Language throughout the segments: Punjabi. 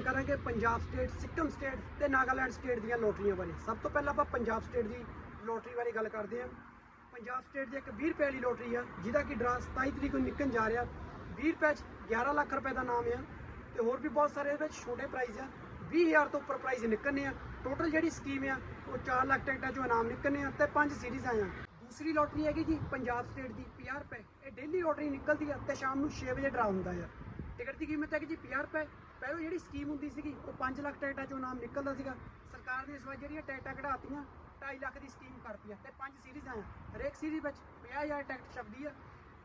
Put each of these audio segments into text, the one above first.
ਕਰਾਂਗੇ ਪੰਜਾਬ ਸਟੇਟ, ਸਿੱਕਮ ਸਟੇਟ ਤੇ ਨਾਗਾਲੈਂਡ ਸਟੇਟ ਦੀਆਂ ਲੋਟਰੀਆਂ ਬਾਰੇ। ਸਭ ਤੋਂ ਪਹਿਲਾਂ ਆਪਾਂ ਪੰਜਾਬ ਸਟੇਟ ਦੀ ਲੋਟਰੀ ਬਾਰੇ ਗੱਲ ਕਰਦੇ ਹਾਂ। ਪੰਜਾਬ ਸਟੇਟ ਦੀ ਇੱਕ 20 ਰੁਪਏ ਵਾਲੀ ਲੋਟਰੀ ਆ, ਜਿਹਦਾ ਕਿ ਡਰਾ 27 ਤਰੀਕ ਨੂੰ ਨਿਕਲਣ ਜਾ ਰਿਹਾ। 20 ਰੁਪਏ 'ਚ 11 ਲੱਖ ਰੁਪਏ ਦਾ ਨਾਮ ਆ ਤੇ ਹੋਰ ਵੀ ਬਹੁਤ ਸਾਰੇ ਇਹਦੇ ਵਿੱਚ ਛੋਟੇ ਪ੍ਰਾਈਜ਼ ਆ। 20000 ਤੋਂ ਉੱਪਰ ਪ੍ਰਾਈਜ਼ ਨਿਕਲਣੇ ਆ। ਟੋਟਲ ਜਿਹੜੀ ਸਕੀਮ ਆ, ਉਹ 4 ਲੱਖ ਟਿਕਟਾਂ 'ਚੋਂ ਇਨਾਮ ਨਿਕਲਣੇ ਆ ਤੇ 5 ਸੀਰੀਜ਼ ਆਇਆ ਦੂਸਰੀ ਲੋਟਰੀ ਹੈਗੀ ਜੀ ਪੰਜਾਬ ਸਟੇਟ ਦੀ 50 ਰੁਪਏ। ਇਹ ਡੇਲੀ ਲੋਟਰੀ ਨਿਕਲਦੀ ਆ ਤੇ ਸ਼ਾਮ ਨੂੰ 6 ਵਜੇ ਡਰਾ ਹੁੰਦਾ ਆ। ਟਿਕਟ ਦੀ ਕੀਮਤ ਹੈਗੀ ਜੀ 50 ਰੁਪਏ। ਪਹਿਲਾਂ ਜਿਹੜੀ ਸਕੀਮ ਹੁੰਦੀ ਸੀਗੀ, ਉਹ 5 ਲੱਖ ਟਿਕਟਾਂ ਚੋਂ ਨਾਮ ਨਿਕਲਦਾ ਸੀਗਾ। ਸਰਕਾਰ ਨੇ ਇਸ ਵਾਰ ਜਿਹੜੀਆਂ ਟਿਕਟਾਂ ਕਢਾਤੀਆਂ 2.5 ਲੱਖ ਦੀ ਸਕੀਮ ਕਰਤੀ ਆ ਤੇ ਪੰਜ ਸੀਰੀਜ਼ ਆਇਆ ਹਰੇਕ ਸੀਰੀਜ਼ ਵਿੱਚ 50000 ਟੈਕਟ ਛਪਦੀ ਆ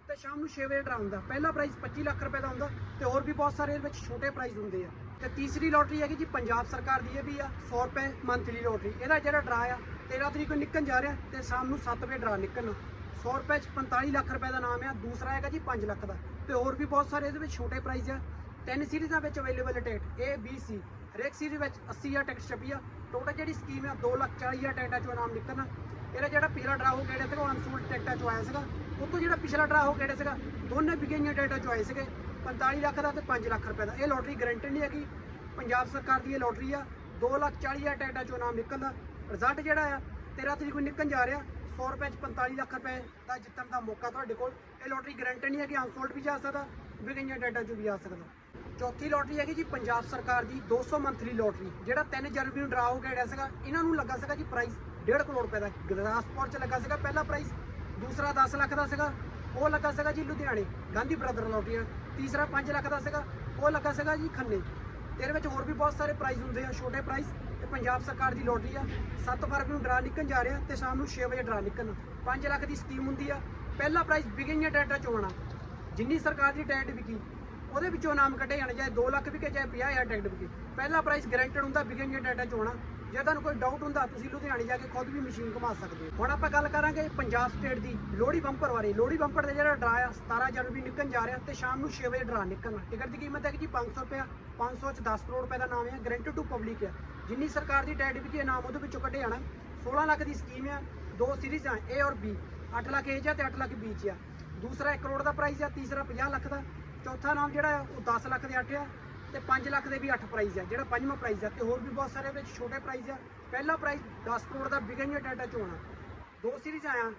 ਤੇ ਸ਼ਾਮ ਨੂੰ 6 ਵਜੇ ਡਰਾ ਹੁੰਦਾ ਪਹਿਲਾ ਪ੍ਰਾਈਜ਼ 25 ਲੱਖ ਰੁਪਏ ਦਾ ਹੁੰਦਾ ਤੇ ਹੋਰ ਵੀ ਬਹੁਤ ਸਾਰੇ ਇਹਦੇ ਵਿੱਚ ਛੋਟੇ ਪ੍ਰਾਈਜ਼ ਹੁੰਦੇ ਆ। ਤੇ ਤੀਸਰੀ ਲੋਟਰੀ ਹੈਗੀ ਜੀ ਪੰਜਾਬ ਸਰਕਾਰ ਦੀ, ਇਹ ਵੀ ਆ 100 ਰੁਪਏ ਮੰਥਲੀ ਲੋਟਰੀ ਇਹਦਾ ਜਿਹੜਾ ਡਰਾ ਆ 13 ਤਰੀਕ ਨੂੰ ਨਿਕਲਣ ਜਾ ਰਿਹਾ ਤੇ ਸ਼ਾਮ ਨੂੰ 7 ਵਜੇ ਡਰਾ ਨਿਕਲਣਾ। 100 ਰੁਪਏ ਚ 45 ਲੱਖ ਰੁਪਏ ਦਾ ਨਾਮ ਆ, ਦੂਸਰਾ ਹੈਗਾ ਜੀ 5 ਲੱਖ ਦਾ। ਤੇ ਹੋਰ ਵੀ ਬਹੁਤ ਸਾਰੇ ਇਹਦੇ ਵਿੱਚ ਛੋਟੇ ਪ੍ਰਾਈਜ਼ ਆ। ਤਿੰਨ ਸੀਰੀਜ਼ਾਂ ਵਿੱਚ available ticket A, B, C ਹਰੇਕ ਸੀਰੀਜ਼ ਵਿੱਚ 80000 ਟਿਕਟ ਛਪੀ ਆ। ਟੋਟਲ ਜਿਹੜੀ ਸਕੀਮ ਆ 240000 ਟਿਕਟਾਂ ਚੋਂ ਇਨਾਮ ਨਿਕਲਣਾ। ਇਹਦਾ ਜਿਹੜਾ ਪਿਛਲਾ ਡਰਾ ਹੋ ਕਿਹੜੇ ਸੀਗਾ? ਅਨਸੋਲਡ ਟਿਕਟਾਂ ਚੋਂ ਆਇਆ ਸੀਗਾ। ਉਹ ਤੋਂ ਜਿਹੜਾ ਪਿਛਲਾ ਡਰਾ ਹੋ ਕਿਹੜੇ ਸੀਗਾ? ਦੋਨੇ ਵਿਕੇਈਆਂ ਟਿਕਟਾਂ ਚੋਂ ਆਏ ਸੀਗੇ। 45 ਲੱਖ ਦਾ ਤੇ 5 ਲੱਖ ਰੁਪਏ ਦਾ। ਇਹ ਲੋਟਰੀ ਗਰੰਟੀ ਨਹੀਂ ਹੈਗੀ। ਪੰਜਾਬ ਸਰਕਾਰ ਦੀ ਇਹ ਲੋਟਰੀ ਆ। 240000 ਟਿਕਟਾਂ ਚੋਂ ਇਨਾਮ ਨਿਕਲਦਾ। ਰਿਜ਼ਲਟ ਜਿਹੜਾ ਆ 13 ਤਰੀਕ ਨੂੰ ਨਿਕਲਣ ਜਾ ਰਿਹਾ। 100 ਰੁਪਏ ਚ 45 ਲੱਖ ਰੁਪਏ ਦਾ ਜਿੱਤਣ ਦਾ ਮੌਕਾ ਤੁਹਾਡੇ ਕੋਲ। ਇਹ ਲੋਟਰੀ ਗਰੰਟੀ ਨਹੀਂ ਹੈ ਕਿ ਅਨਸੋਲਡ ਵੀ ਜਾ ਸਕਦਾ। ਵਿਕੇਈਆਂ ਟਿਕਟਾਂ ਚੋਂ ਵੀ ਆ ਸਕਦਾ। ਚੌਥੀ ਲੋਟਰੀ ਹੈਗੀ ਜੀ, ਪੰਜਾਬ ਸਰਕਾਰ ਦੀ 200 ਮੰਥਲੀ ਲੋਟਰੀ ਜਿਹੜਾ 3 ਜਨਵਰੀ ਨੂੰ ਡਰਾ ਹੋ ਕੇ ਜਿਹੜਾ ਸੀਗਾ, ਇਹਨਾਂ ਨੂੰ ਲੱਗਾ ਸੀਗਾ ਜੀ ਪ੍ਰਾਈਸ 1.5 ਕਰੋੜ ਰੁਪਏ ਦਾ, ਗੁਰਦਾਸਪੁਰ ਚ ਲੱਗਾ ਸੀਗਾ ਪਹਿਲਾ ਪ੍ਰਾਈਸ ਦੂਸਰਾ 10 ਲੱਖ ਦਾ ਸੀਗਾ, ਉਹ ਲੱਗਾ ਸੀਗਾ ਜੀ ਲੁਧਿਆਣੇ, ਗਾਂਧੀ ਬ੍ਰਦਰ ਲੋਟਰੀ ਤੀਸਰਾ 5 ਲੱਖ ਦਾ ਸੀਗਾ, ਉਹ ਲੱਗਾ ਸੀਗਾ ਜੀ ਖੰਨੇ ਤੇ ਇਹਦੇ ਵਿੱਚ ਹੋਰ ਵੀ ਬਹੁਤ ਸਾਰੇ ਪ੍ਰਾਈਜ਼ ਹੁੰਦੇ ਆ, ਛੋਟੇ ਪ੍ਰਾਈਜ਼ ਤੇ ਪੰਜਾਬ ਸਰਕਾਰ ਦੀ ਲੋਟਰੀ ਆ 7 ਫਰਵਰੀ ਨੂੰ ਡਰਾ ਨਿਕਲਣ ਜਾ ਰਿਹਾ ਤੇ ਸ਼ਾਮ ਨੂੰ 6 ਵਜੇ ਡਰਾ ਨਿਕਲਣਾ 5 ਲੱਖ ਦੀ ਸਕੀਮ ਹੁੰਦੀ ਆ, ਪਹਿਲਾ ਪ੍ਰਾਈਜ਼ ਵਿਕੇਈਆਂ ਟੈਟਾ ਚੋਂ ਆਉਣਾ ਜਿੰਨੀ ਸਰਕਾਰ ਦੀ ਟਿਕਟ ਵਿਕੀ ਉਹਦੇ ਵਿੱਚੋਂ ਨਾਮ ਕੱਢੇ ਜਾਣੇ, ਚਾਹੇ 2 ਲੱਖ ਵਿਕੇ, ਚਾਹੇ 50000 ਟਿਕਟ ਵਿਕੇ। ਪਹਿਲਾ ਪ੍ਰਾਈਸ ਗਰੰਟਡ ਹੁੰਦਾ ਵਿਕੇਈਆਂ ਟਿਕਟਾਂ ਚੋਂ ਆਉਣਾ ਜੇ ਤੁਹਾਨੂੰ ਕੋਈ ਡਾਊਟ ਹੁੰਦਾ, ਤੁਸੀਂ ਲੁਧਿਆਣੇ ਜਾ ਕੇ ਖੁਦ ਵੀ ਮਸ਼ੀਨ ਘੁਮਾ ਸਕਦੇ ਹੋ। ਹੁਣ ਆਪਾਂ ਗੱਲ ਕਰਾਂਗੇ ਪੰਜਾਬ ਸਟੇਟ ਦੀ ਲੋਹੜੀ ਬੰਪਰ ਬਾਰੇ। ਲੋਹੜੀ ਬੰਪਰ ਦਾ ਜਿਹੜਾ ਡਰਾ ਆ 17 ਜਨਵਰੀ ਨਿਕਲਣ ਜਾ ਰਿਹਾ ਤੇ ਸ਼ਾਮ ਨੂੰ 6 ਵਜੇ ਡਰਾ ਨਿਕਲਣਾ। ਟਿਕਟ ਦੀ ਕੀਮਤ ਹੈ ਕਿ ਜੀ 500 ਰੁਪਇਆ 500 ਚ 10 ਕਰੋੜ ਰੁਪਏ ਦਾ ਨਾਮ ਹੈ ਗਰੰਟਡ ਟੂ ਪਬਲਿਕ ਹੈ ਜਿੰਨੀ ਸਰਕਾਰ ਦੀ ਟਿਕਟ ਵਿਕੀ ਨਾਮ ਉਹਦੇ ਵਿੱਚੋਂ ਕੱਢੇ ਜਾਣਾ। 16 ਲੱਖ ਦੀ ਸਕੀਮ ਆ, ਦੋ ਸੀਰੀਜ਼ ਆ, A ਔਰ B 8 ਲੱਖ ਏਜ ਆ ਤੇ 8 ਲੱਖ ਬੀ ਚ ਆ। ਦੂਸਰਾ 1 ਕਰੋੜ ਦਾ ਪ੍ਰਾਈਸ ਆ, ਤੀਸਰਾ 50 ਲੱਖ ਦਾ। ਚੌਥਾ ਨਾਮ ਜਿਹੜਾ ਉਹ 10 ਲੱਖ ਦੇ 8 ਆ ਤੇ 5 ਲੱਖ ਦੇ ਵੀ 8 ਪ੍ਰਾਈਜ਼ ਆ ਜਿਹੜਾ ਪੰਜਵਾਂ ਪ੍ਰਾਈਜ਼ ਆ ਤੇ ਹੋਰ ਵੀ ਬਹੁਤ ਸਾਰੇ ਵਿੱਚ ਛੋਟੇ ਪ੍ਰਾਈਜ਼ ਆ ਪਹਿਲਾ ਪ੍ਰਾਈਜ਼ 10 ਕਰੋੜ ਦਾ ਵਿਕੇਈਆਂ ਟਾਟਾ 'ਚ ਹੋਣਾ ਦੋ ਸੀਰੀਜ਼ ਆਇਆ,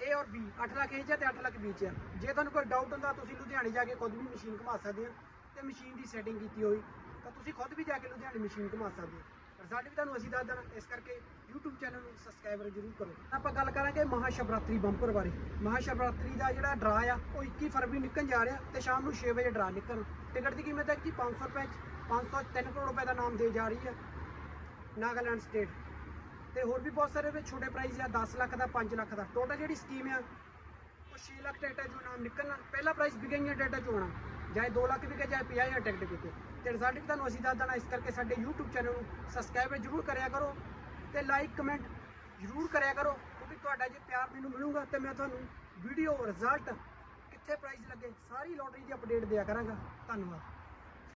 A ਔਰ B 8 ਲੱਖ ਏਜ ਆ ਤੇ 8 ਲੱਖ ਬੀਚ ਆ ਜੇ ਤੁਹਾਨੂੰ ਕੋਈ ਡਾਊਟ ਹੁੰਦਾ, ਤੁਸੀਂ ਲੁਧਿਆਣੇ ਜਾ ਕੇ ਖੁਦ ਵੀ ਮਸ਼ੀਨ ਘੁਮਾ ਸਕਦੇ ਆ ਤੇ ਮਸ਼ੀਨ ਦੀ ਸੈਟਿੰਗ ਕੀਤੀ ਹੋਈ, ਤਾਂ ਤੁਸੀਂ ਖੁਦ ਵੀ ਜਾ ਕੇ ਲੁਧਿਆਣੇ ਮਸ਼ੀਨ ਘੁਮਾ ਸਕਦੇ ਹੋ। ਰਿਜ਼ਲਟ ਵੀ ਤੁਹਾਨੂੰ ਅਸੀਂ ਦੱਸ ਦੇਣਾ, ਇਸ ਕਰਕੇ YouTube ਚੈਨਲ ਨੂੰ ਸਬਸਕ੍ਰਾਈਬਰ ਜ਼ਰੂਰ ਕਰੋ। ਆਪਾਂ ਗੱਲ ਕਰਾਂਗੇ ਮਹਾਸ਼ਿਵਰਾਤਰੀ ਬੰਪਰ ਬਾਰੇ। ਮਹਾਸ਼ਿਵਰਾਤਰੀ ਦਾ ਜਿਹੜਾ ਡਰਾ ਆ, ਉਹ 21 ਫਰਵਰੀ ਨਿਕਲਣ ਜਾ ਰਿਹਾ ਤੇ ਸ਼ਾਮ ਨੂੰ 6 ਵਜੇ ਡਰਾ ਨਿਕਲਣਾ। ਟਿਕਟ ਦੀ ਕੀਮਤ ਹੈ ਜੀ 500 ਰੁਪਏ 'ਚ 500 3 ਕਰੋੜ ਰੁਪਏ ਦਾ ਨਾਮ ਦੇ ਜਾ ਰਹੀ ਹੈ ਨਾਗਾਲੈਂਡ ਸਟੇਟ ਤੇ ਹੋਰ ਵੀ ਬਹੁਤ ਸਾਰੇ ਵਿੱਚ ਛੋਟੇ ਪ੍ਰਾਈਜ਼ ਆ 10 ਲੱਖ ਦਾ 5 ਲੱਖ ਦਾ। ਟੋਟਲ ਜਿਹੜੀ ਸਕੀਮ ਆ, ਉਹ 6 ਲੱਖ ਟਿਕਟਾਂ ਚੋਂ ਨਾਮ ਨਿਕਲਣਾ। ਪਹਿਲਾ ਪ੍ਰਾਈਜ਼ ਵਿਕੇਈਆਂ ਟਿਕਟਾਂ ਚੋਂ ਆਉਣਾ। ਚਾਹੇ 2 ਲੱਖ ਵਿਕੇ ਚਾਹੇ 50000 ਟਿਕਟ ਵਿਕੇ ਤੇ ਰਿਜ਼ਲਟ ਵੀ ਤੁਹਾਨੂੰ ਅਸੀਂ ਦੱਸ ਦੇਣਾ, ਇਸ ਕਰਕੇ ਸਾਡੇ YouTube ਚੈਨਲ ਨੂੰ ਸਬਸਕ੍ਰਾਈਬ ਜ਼ਰੂਰ ਕਰਿਆ ਕਰੋ ਤੇ ਲਾਈਕ ਕਮੈਂਟ ਜ਼ਰੂਰ ਕਰਿਆ ਕਰੋ, ਕਿਉਂਕਿ ਤੁਹਾਡਾ ਜੇ ਪਿਆਰ ਮੈਨੂੰ ਮਿਲੂਗਾ ਤੇ ਮੈਂ ਤੁਹਾਨੂੰ ਵੀਡੀਓ ਰਿਜ਼ਲਟ ਕਿੱਥੇ ਪ੍ਰਾਈਜ਼ ਲੱਗੇ, ਸਾਰੀ ਲੋਟਰੀ ਦੀ ਅਪਡੇਟ ਦਿਆ ਕਰਾਂਗਾ। ਧੰਨਵਾਦ।